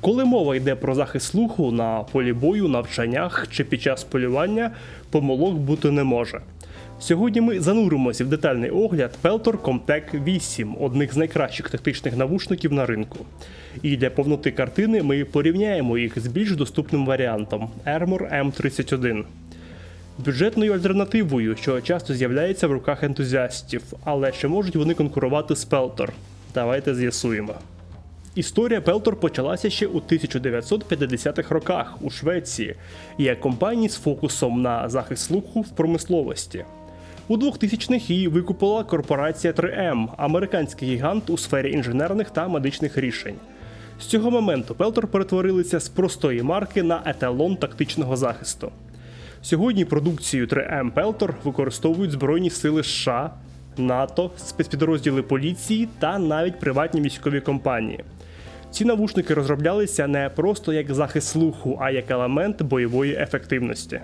Коли мова йде про захист слуху на полі бою, навчаннях чи під час полювання, помилок бути не може. Сьогодні ми зануримося в детальний огляд Peltor Comtech 8, одних з найкращих тактичних навушників на ринку. І для повноти картини ми порівняємо їх з більш доступним варіантом Armor M31 бюджетною альтернативою, що часто з'являється в руках ентузіастів, але чи можуть вони конкурувати з Peltor? Давайте з'ясуємо. Історія Peltor почалася ще у 1950-х роках у Швеції як компанії з фокусом на захист слуху в промисловості. У 2000-х її викупила корпорація 3M, американський гігант у сфері інженерних та медичних рішень. З цього моменту Peltor перетворилися з простої марки на еталон тактичного захисту. Сьогодні продукцію 3M Peltor використовують Збройні сили США, НАТО, спецпідрозділи поліції та навіть приватні військові компанії. Ці навушники розроблялися не просто як захист слуху, а як елемент бойової ефективності.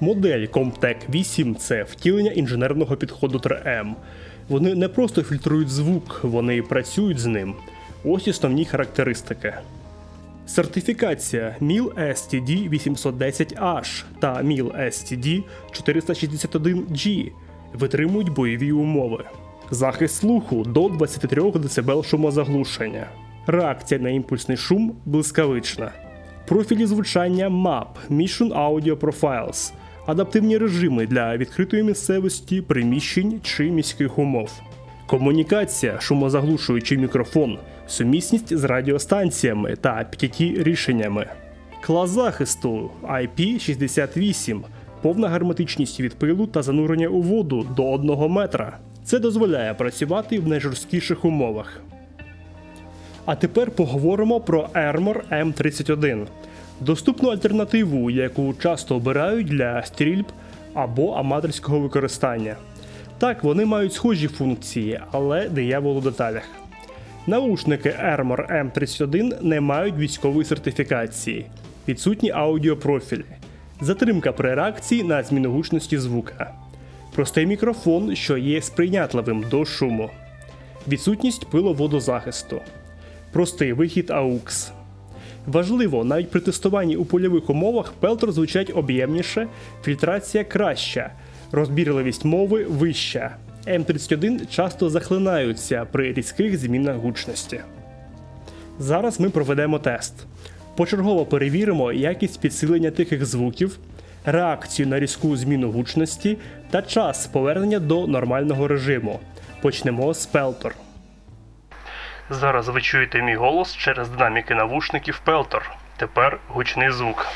Модель Comtech 8 це втілення інженерного підходу 3M. Вони не просто фільтрують звук, вони працюють з ним. Ось основні характеристики. Сертифікація MIL STD 810H та MIL STD 461G витримують бойові умови. Захист слуху до 23 дБ шумозаглушення. Реакція на імпульсний шум блискавична. Профілі звучання MAP Mission Audio Profiles. Адаптивні режими для відкритої місцевості, приміщень чи міських умов. Комунікація, шумозаглушуючий мікрофон, сумісність з радіостанціями та PTT рішеннями. Клас захисту IP68, повна герметичність від пилу та занурення у воду до 1 метра. Це дозволяє працювати в найжорсткіших умовах. А тепер поговоримо про Armor M31. Доступну альтернативу, яку часто обирають для стрільб або аматорського використання. Так, вони мають схожі функції, але диявол у деталях. Наушники Armor M31 не мають військової сертифікації, відсутні аудіопрофілі, затримка при реакції на зміну гучності звука, простий мікрофон, що є сприйнятливим до шуму, відсутність пиловодозахисту, простий вихід AUX. Важливо, навіть при тестуванні у польових умовах Peltor звучать об'ємніше, фільтрація краща, розбірливість мови вища. М31 часто захлинаються при різких змінах гучності. Зараз ми проведемо тест. Почергово перевіримо якість підсилення тихих звуків, реакцію на різку зміну гучності та час повернення до нормального режиму. Почнемо з Peltor. Зараз ви чуєте мій голос через динаміки навушників Peltor. Тепер гучний звук.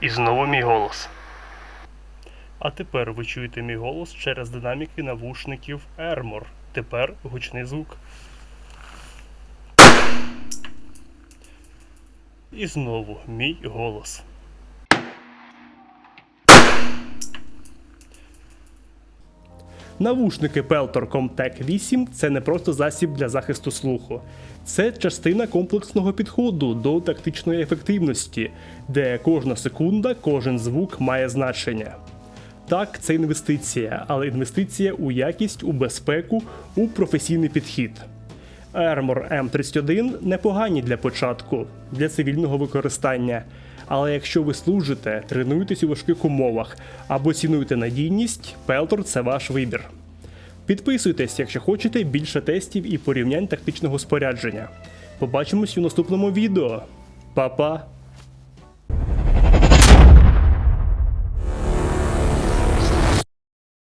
І знову мій голос. А тепер ви чуєте мій голос через динаміки навушників Armor. Тепер гучний звук. І знову мій голос. Навушники Peltor Comtech 8 це не просто засіб для захисту слуху, це частина комплексного підходу до тактичної ефективності, де кожна секунда, кожен звук має значення. Так, це інвестиція, але інвестиція у якість, у безпеку, у професійний підхід. Armor M31 непогані для початку, для цивільного використання. Але якщо ви служите, тренуєтесь у важких умовах або цінуєте надійність, Peltor – це ваш вибір. Підписуйтесь, якщо хочете більше тестів і порівнянь тактичного спорядження. Побачимось у наступному відео. Па-па!